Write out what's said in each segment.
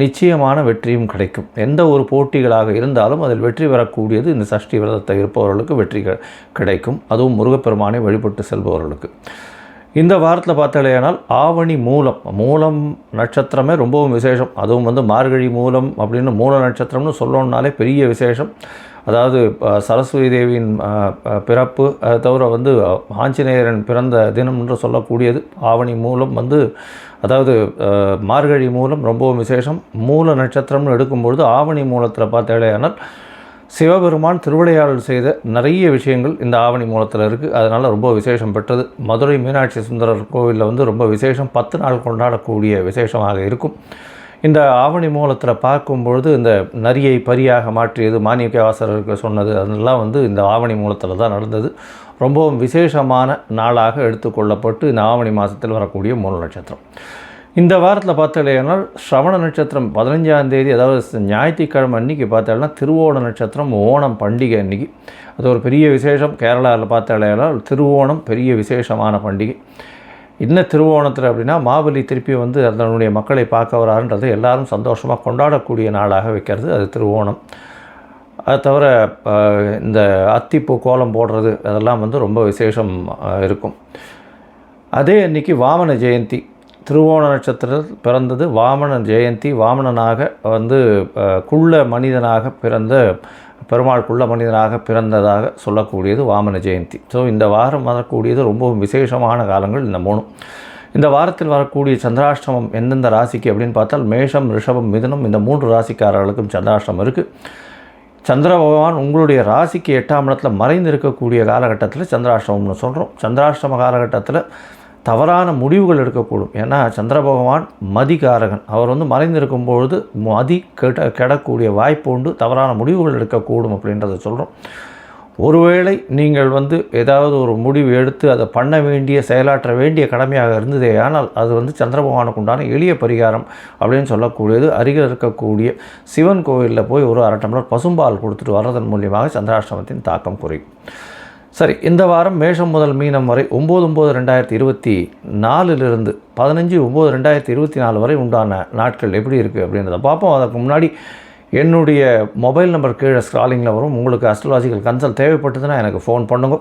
நிச்சயமான வெற்றியும் கிடைக்கும். எந்த ஒரு போட்டிகளாக இருந்தாலும் அதில் வெற்றி பெறக்கூடியது இந்த சஷ்டி விரதத்தை இருப்பவர்களுக்கு வெற்றி கிடைக்கும். அதுவும் முருகப்பெருமானை வழிபட்டு செல்பவர்களுக்கு. இந்த வாரத்தில் பார்த்தாலேயானால் ஆவணி மூலம் மூலம் நட்சத்திரமே ரொம்பவும் விசேஷம். அதுவும் வந்து மார்கழி மூலம் அப்படின்னு மூல நட்சத்திரம்னு சொல்லணுன்னாலே பெரிய விசேஷம். அதாவது சரஸ்வதி தேவியின் பிறப்பு அதை தவிர வந்து ஆஞ்சநேயரன் பிறந்த தினம் என்று சொல்லக்கூடியது. ஆவணி மூலம் வந்து அதாவது மார்கழி மூலம் ரொம்பவும் விசேஷம். மூல நட்சத்திரம்னு எடுக்கும்பொழுது ஆவணி மூலத்தில் பார்த்தாலேயானால் சிவபெருமான் திருவிளையாடல் செய்த நிறைய விஷயங்கள் இந்த ஆவணி மூலத்தில் இருக்குது அதனால் ரொம்ப விசேஷம் பெற்றது. மதுரை மீனாட்சி சுந்தரர் கோவிலில் வந்து ரொம்ப விசேஷம். பத்து நாள் கொண்டாடக்கூடிய விசேஷமாக இருக்கும். இந்த ஆவணி மூலத்தில் பார்க்கும்பொழுது இந்த நரியை பரியாக மாற்றியது மாணிக்கவாசகருக்கு சொன்னது அதெல்லாம் வந்து இந்த ஆவணி மூலத்தில் தான் நடந்தது. ரொம்பவும் விசேஷமான நாளாக எடுத்துக்கொள்ளப்பட்டு இந்த ஆவணி மாதத்தில் வரக்கூடிய மூல நட்சத்திரம். இந்த வாரத்தில் பார்த்தாலேனால் ஸ்ரவண நட்சத்திரம் பதினஞ்சாம் தேதி அதாவது ஞாயிற்றுக்கிழமை அன்னைக்கு பார்த்தாலேனா திருவோண நட்சத்திரம் ஓணம் பண்டிகை அன்னைக்கு. அது ஒரு பெரிய விசேஷம். கேரளாவில் பார்த்தாலேனால் திருவோணம் பெரிய விசேஷமான பண்டிகை. என்ன திருவோணத்தில் அப்படின்னா மாபலி திருப்பி வந்து அதனுடைய மக்களை பார்க்க வராருன்றது எல்லாரும் சந்தோஷமாக கொண்டாடக்கூடிய நாளாக வைக்கிறது. அது திருவோணம். அது தவிர இந்த அத்திப்பூ கோலம் போடுறது அதெல்லாம் வந்து ரொம்ப விசேஷம் இருக்கும். அதே அன்றைக்கி வாமன ஜெயந்தி. திருவோண நட்சத்திரத்தில் பிறந்தது வாமன ஜெயந்தி. வாமனனாக வந்து குள்ள மனிதனாக பிறந்த பெருமாள் குள்ள மனிதனாக பிறந்ததாக சொல்லக்கூடியது வாமன ஜெயந்தி. ஸோ இந்த வாரம் வரக்கூடியது ரொம்பவும் விசேஷமான காலங்கள் இந்த மூணும். இந்த வாரத்தில் வரக்கூடிய சந்திராஷ்டமம் எந்தெந்த ராசிக்கு அப்படின்னு பார்த்தால் மேஷம் ரிஷபம் மிதுனம் இந்த மூன்று ராசிக்காரர்களுக்கும் சந்திராஷ்டமம் இருக்குது சந்திர பகவான் உங்களுடைய ராசிக்கு எட்டாம் இடத்துல மறைந்து இருக்கக்கூடிய காலகட்டத்தில் சந்திராஷ்டமம்னு சொல்கிறோம் சந்திராஷ்டம காலகட்டத்தில் தவறான முடிவுகள் எடுக்கக்கூடும். ஏன்னா சந்திர பகவான் மதிகாரகன். அவர் வந்து மறைந்திருக்கும் பொழுது மதி கெட கெடக்கூடிய வாய்ப்பு உண்டு. தவறான முடிவுகள் எடுக்கக்கூடும் அப்படின்றத சொல்கிறோம் ஒருவேளை நீங்கள் வந்து ஏதாவது ஒரு முடிவு எடுத்து அதை பண்ண வேண்டிய செயலாற்ற வேண்டிய கடமையாக இருந்ததே ஆனால் அது வந்து சந்திரபகவானுக்கு உண்டான எளிய பரிகாரம் அப்படின்னு சொல்லக்கூடியது. அருகில் இருக்கக்கூடிய சிவன் கோவிலில் போய் ஒரு அரை டம்ளர் பசும்பால் கொடுத்துட்டு வர்றதன் மூலியமாக சந்திராஷ்டமத்தின் தாக்கம் குறையும். சரி இந்த வாரம் மேஷம் முதல் மீனம் வரை ஒம்பது ஒம்பது ரெண்டாயிரத்தி இருபத்தி நாலுலேருந்து பதினஞ்சு ஒம்பது ரெண்டாயிரத்தி இருபத்தி நாலு வரை உண்டான நாட்கள் எப்படி இருக்குது அப்படின்றத பார்ப்போம். அதற்கு முன்னாடி என்னுடைய மொபைல் நம்பர் கீழே ஸ்க்ராலிங்கில் வரும். உங்களுக்கு அஸ்ட்ராலஜிக்கல் கன்சல்ட் தேவைப்பட்டதுன்னா எனக்கு ஃபோன் பண்ணுங்க.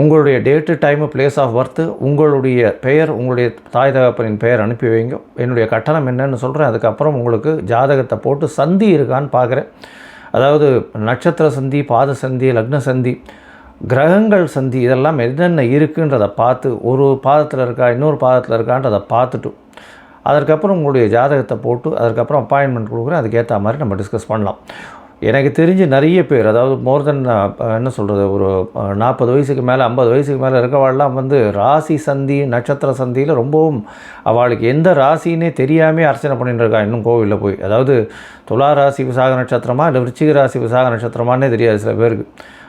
உங்களுடைய date time place of birth உங்களுடைய பெயர் உங்களுடைய தாய் தகப்பனின் பெயர் அனுப்பி வைங்க. என்னுடைய கட்டணம் என்னன்னு சொல்கிறேன் அதுக்கப்புறம் உங்களுக்கு ஜாதகத்தை போட்டு சந்தி இருக்கான்னு பார்க்குறேன் அதாவது நட்சத்திர சந்தி பாத சந்தி லக்ன சந்தி கிரகங்கள் சந்தி இதெல்லாம் என்னென்ன இருக்குன்றதை பார்த்து ஒரு பாதத்தில் இருக்கா இன்னொரு பாதத்தில் இருக்கான்றதை பார்த்துட்டு அதற்கப்புறம் உங்களுடைய ஜாதகத்தை போட்டு அதுக்கப்புறம் அப்பாயின்மெண்ட் கொடுக்குறேன். அதுக்கேற்ற மாதிரி நம்ம டிஸ்கஸ் பண்ணலாம். எனக்கு தெரிஞ்சு நிறைய பேர் அதாவது மோர் தென் என்ன சொல்கிறது ஒரு நாற்பது வயசுக்கு மேலே ஐம்பது வயசுக்கு மேலே இருக்கவாள்லாம் வந்து ராசி சந்தி நட்சத்திர சந்தியில் ரொம்பவும் அவளுக்கு எந்த ராசின்னே தெரியாமல் அர்ச்சனை பண்ணிட்டு இருக்கா. இன்னும் கோவிலில் போய். அதாவது துலா ராசி விசாக நட்சத்திரமா இல்லை விருச்சிக ராசி விசாக நட்சத்திரமானே தெரியாது சில பேருக்கு.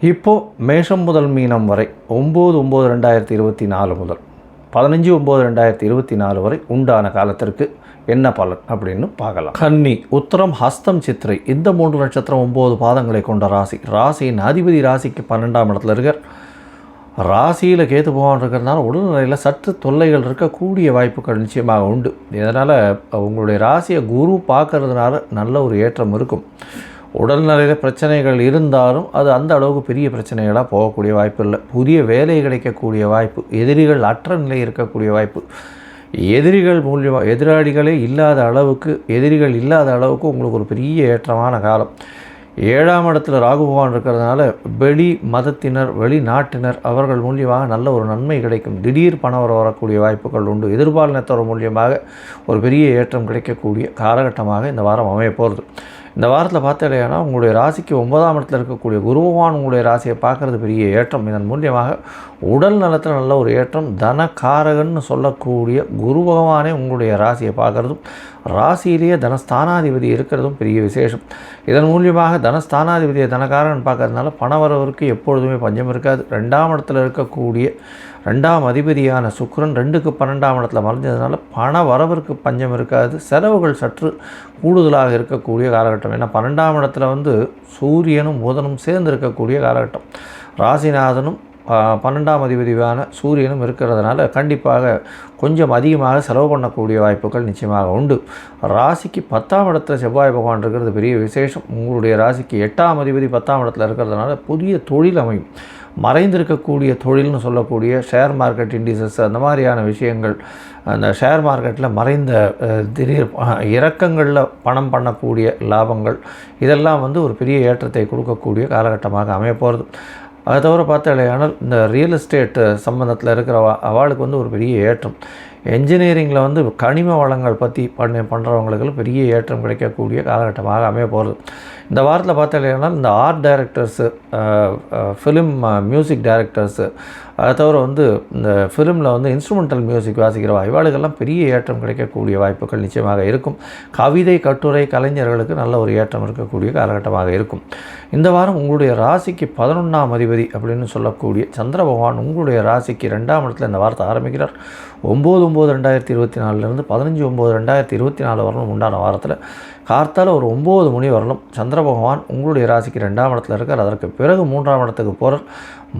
இப்போது மேஷம் முதல் மீனம் வரை ஒம்பது ஒம்பது ரெண்டாயிரத்தி இருபத்தி நாலு முதல் பதினஞ்சு ஒம்பது ரெண்டாயிரத்தி இருபத்தி நாலு வரை உண்டான காலத்திற்கு என்ன பலன் அப்படின்னு பார்க்கலாம். கன்னி உத்தரம் ஹஸ்தம் சித்திரை இந்த மூன்று நட்சத்திரம் ஒம்பது பாதங்களை கொண்ட ராசி. ராசியின் அதிபதி ராசிக்கு பன்னெண்டாம் இடத்துல இருக்கார். ராசியில் கேத்து போகாமல் இருக்கிறதுனால உடல்நிலையில் சற்று தொல்லைகள் இருக்கக்கூடிய வாய்ப்புகள் நிச்சயமாக உண்டு. இதனால் உங்களுடைய ராசியை குரு பார்க்கறதுனால நல்ல ஒரு ஏற்றம் இருக்கும். உடல்நிலையில் பிரச்சனைகள் இருந்தாலும் அது அந்த அளவுக்கு பெரிய பிரச்சனைகளாக போகக்கூடிய வாய்ப்பு இல்லை. புதிய வேலை கிடைக்கக்கூடிய வாய்ப்பு எதிரிகள் அற்ற நிலை இருக்கக்கூடிய வாய்ப்பு. எதிரிகள் மூலியமாக எதிராளிகளே இல்லாத அளவுக்கு எதிரிகள் இல்லாத அளவுக்கு உங்களுக்கு ஒரு பெரிய ஏற்றமான காலம். ஏழாம் இடத்துல ராகு பகவான் இருக்கிறதுனால வெளி மதத்தினர் வெளிநாட்டினர் அவர்கள் மூலியமாக நல்ல ஒரு நன்மை கிடைக்கும். திடீர் பணம் வர வரக்கூடிய வாய்ப்புகள் உண்டு. எதிர்பாலினத்தவர் மூலியமாக ஒரு பெரிய ஏற்றம் கிடைக்கக்கூடிய காலகட்டமாக இந்த வாரம் அமைய போகிறது இந்த வாரத்தில் பார்த்தீங்கன்னா உங்களுடைய ராசிக்கு ஒன்பதாம் இடத்துல இருக்கக்கூடிய குருபகவான் உங்களுடைய ராசியை பார்க்குறது பெரிய ஏற்றம். இதன் மூலியமாக உடல் நலத்தில் நல்ல ஒரு ஏற்றம் தனகாரகன்னு சொல்லக்கூடிய குரு பகவானே உங்களுடைய ராசியை பார்க்குறதும் ராசியிலேயே தனஸ்தானாதிபதி இருக்கிறதும் பெரிய விசேஷம். இதன் மூலியமாக தனஸ்தானாதிபதியை தனக்காரன் பார்க்கறதுனால பணவரவருக்கு எப்பொழுதுமே பஞ்சம் இருக்காது. ரெண்டாம் இடத்துல இருக்கக்கூடிய ரெண்டாம் அதிபதியான சுக்கரன் ரெண்டுக்கு பன்னெண்டாம் இடத்துல மறைஞ்சதுனால பண வரவிற்கு பஞ்சம் இருக்காது. செலவுகள் சற்று கூடுதலாக இருக்கக்கூடிய காலகட்டம். ஏன்னா பன்னெண்டாம் இடத்துல வந்து சூரியனும் புதனும் சேர்ந்து இருக்கக்கூடிய காலகட்டம். ராசிநாதனும் பன்னெண்டாம் அதிபதியான சூரியனும் இருக்கிறதுனால கண்டிப்பாக கொஞ்சம் அதிகமாக செலவு பண்ணக்கூடிய வாய்ப்புகள் நிச்சயமாக உண்டு. ராசிக்கு பத்தாம் இடத்துல செவ்வாய் பகவான் இருக்கிறது பெரிய விசேஷம். உங்களுடைய ராசிக்கு எட்டாம் அதிபதி பத்தாம் இடத்துல இருக்கிறதுனால புதிய தொழில் அமையும். மறைந்திருக்கக்கூடிய தொழில்னு சொல்லக்கூடிய ஷேர் மார்க்கெட் இண்டிசஸ் அந்த மாதிரியான விஷயங்கள் அந்த ஷேர் மார்க்கெட்டில் மறைந்த திடீர் இறக்கங்களில் பணம் பண்ணக்கூடிய லாபங்கள் இதெல்லாம் வந்து ஒரு பெரிய ஏற்றத்தை கொடுக்கக்கூடிய காலகட்டமாக அமையப்போகிறது அதை தவிர பார்த்தாலேயானால் இந்த ரியல் எஸ்டேட் சம்மந்தத்தில் இருக்கிற அவளுக்கு வந்து ஒரு பெரிய ஏற்றம். என்ஜினியரிங்கில் வந்து கனிம வளங்கள் பற்றி பண்ண பண்ணுறவங்களுக்கு பெரிய ஏற்றம் கிடைக்கக்கூடிய காலகட்டமாக அமைய போகிறது இந்த வாரத்தில் பார்த்தீங்கன்னா இந்த art directors film music directors அதை தவிர வந்து இந்த ஃபிலிமில் வந்து இன்ஸ்ட்ருமெண்டல் மியூசிக் வாசிக்கிற இவாளுக்கெல்லாம் பெரிய ஏற்றம் கிடைக்கக்கூடிய வாய்ப்புகள் நிச்சயமாக இருக்கும். கவிதை கட்டுரை கலைஞர்களுக்கு நல்ல ஒரு ஏற்றம் இருக்கக்கூடிய காலகட்டமாக இருக்கும். இந்த வாரம் உங்களுடைய ராசிக்கு பதினொன்றாம் அதிபதி அப்படின்னு சொல்லக்கூடிய சந்திர பகவான் உங்களுடைய ராசிக்கு ரெண்டாம் இடத்துல இந்த வாரத்தை ஆரம்பிக்கிறார். ஒம்பது ஒம்பது ரெண்டாயிரத்தி இருபத்தி நாலுலேருந்து பதினஞ்சு ஒம்பது ரெண்டாயிரத்தி இருபத்தி நாலு வரலும் உண்டான வாரத்தில் கார்த்தால் ஒரு ஒம்பது மணி வரலும் சந்திர பகவான் உங்களுடைய ராசிக்கு ரெண்டாம் இடத்துல இருக்கார். அதற்கு பிறகு மூன்றாம் இடத்துக்கு போகிறார்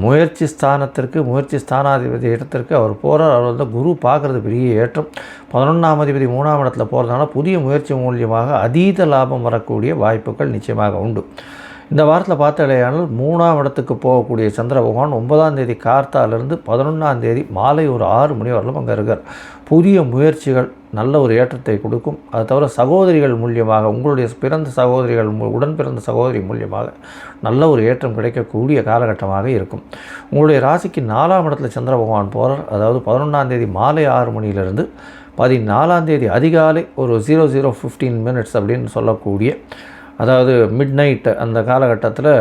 முயற்சி ஸ்தானத்திற்கு முயற்சி ஸ்தானாதிபதி இடத்திற்கு அவர் போகிறார் அவர் வந்து குரு பார்க்குறது பெரிய ஏற்றம். பதினொன்றாம் அதிபதி மூணாம் இடத்துல போகிறதுனால புதிய முயற்சி மூலியமாக அதீத லாபம் வரக்கூடிய வாய்ப்புகள் நிச்சயமாக உண்டு. இந்த வாரத்தில் பார்த்தாலேயானால் மூணாம் இடத்துக்கு போகக்கூடிய சந்திர பகவான் ஒன்பதாம் தேதி கார்த்தாலிருந்து பதினொன்றாம் தேதி மாலை ஒரு ஆறு மணி வரலும் அங்கே இருக்கார். புதிய முயற்சிகள் நல்ல ஒரு ஏற்றத்தை கொடுக்கும். அது தவிர சகோதரிகள் மூலியமாக உங்களுடைய பிறந்த சகோதரிகள் உடன் பிறந்த சகோதரி மூலியமாக நல்ல ஒரு ஏற்றம் கிடைக்கக்கூடிய காலகட்டமாக இருக்கும். உங்களுடைய ராசிக்கு நாலாம் இடத்துல சந்திர பகவான் போகிறார் அதாவது பதினொன்றாம் தேதி மாலை ஆறு மணியிலிருந்து பதினாலாம் தேதி அதிகாலை ஒரு ஜீரோ ஜீரோ ஃபிஃப்டீன் மினிட்ஸ் அப்படின்னு சொல்லக்கூடிய அதாவது மிட் நைட் அந்த காலகட்டத்தில்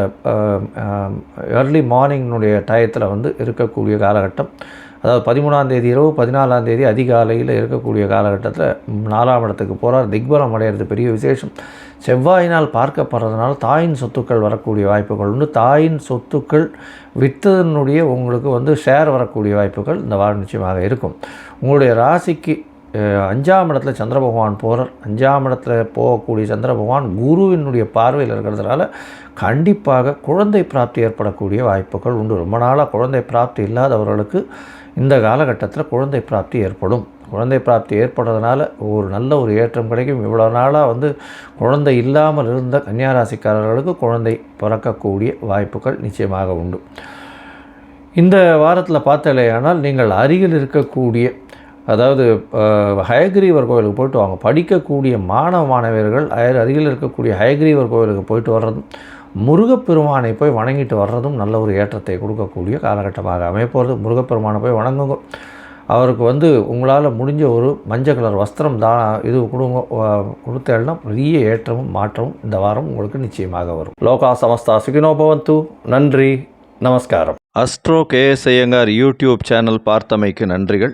ஏர்லி மார்னிங்னுடைய டயத்தில் வந்து இருக்கக்கூடிய காலகட்டம். அதாவது பதிமூணாம் தேதி இரவு பதினாலாம் தேதி அதிகாலையில் இருக்கக்கூடிய காலகட்டத்தில் நாலாம் இடத்துக்கு போகிறார் திக்பலம் அடையிறது பெரிய விசேஷம். செவ்வாயினால் பார்க்கப்படுறதுனால தாயின் சொத்துக்கள் வரக்கூடிய வாய்ப்புகள் உண்டு. தாயின் சொத்துக்கள் விற்றதனுடைய உங்களுக்கு வந்து ஷேர் வரக்கூடிய வாய்ப்புகள் இந்த வாரம் நிச்சயமாக இருக்கும். உங்களுடைய ராசிக்கு அஞ்சாம் இடத்துல சந்திர பகவான் போகிறார் அஞ்சாம் இடத்துல போகக்கூடிய சந்திர பகவான் குருவினுடைய பார்வையில் இருக்கிறதுனால கண்டிப்பாக குழந்தை பிராப்தி ஏற்படக்கூடிய வாய்ப்புகள் உண்டு. ரொம்ப நாளாக குழந்தை பிராப்தி இல்லாதவர்களுக்கு இந்த காலகட்டத்தில் குழந்தை பிராப்தி ஏற்படும். குழந்தை பிராப்தி ஏற்படுறதுனால ஒரு நல்ல ஒரு ஏற்றம் கிடைக்கும். இவ்வளோ நாளாக வந்து குழந்தை இல்லாமல் இருந்த கன்னியாராசிக்காரர்களுக்கு குழந்தை பிறக்கக்கூடிய வாய்ப்புகள் நிச்சயமாக உண்டு. இந்த வாரத்தில் பார்த்தாலேயானால் நீங்கள் அருகில் இருக்கக்கூடிய அதாவது அஹ், ஹயக்ரீவர் கோவிலுக்கு போயிட்டு வாங்க. படிக்கக்கூடிய மாணவ மாணவியர்கள் அயர் அருகில் இருக்கக்கூடிய ஹயக்ரீவர் கோவிலுக்கு போயிட்டு வர்றதும் முருகப்பெருமானை போய் வணங்கிட்டு வர்றதும் நல்ல ஒரு ஏற்றத்தை கொடுக்கக்கூடிய காலகட்டமாக அமைப்போகிறது முருகப்பெருமானை போய் வணங்குங்க. அவருக்கு வந்து உங்களால் முடிஞ்ச ஒரு மஞ்சள் கலர் வஸ்திரம் தான் இது கொடுங்க கொடுத்தேன்னா பெரிய ஏற்றமும் மாற்றமும் இந்த வாரம் உங்களுக்கு நிச்சயமாக வரும். லோகா சமஸ்தா சுகினோபவந்து நன்றி. நமஸ்காரம். Astro KS Iyengar YouTube channel பார்த்தமைக்கு நன்றிகள்.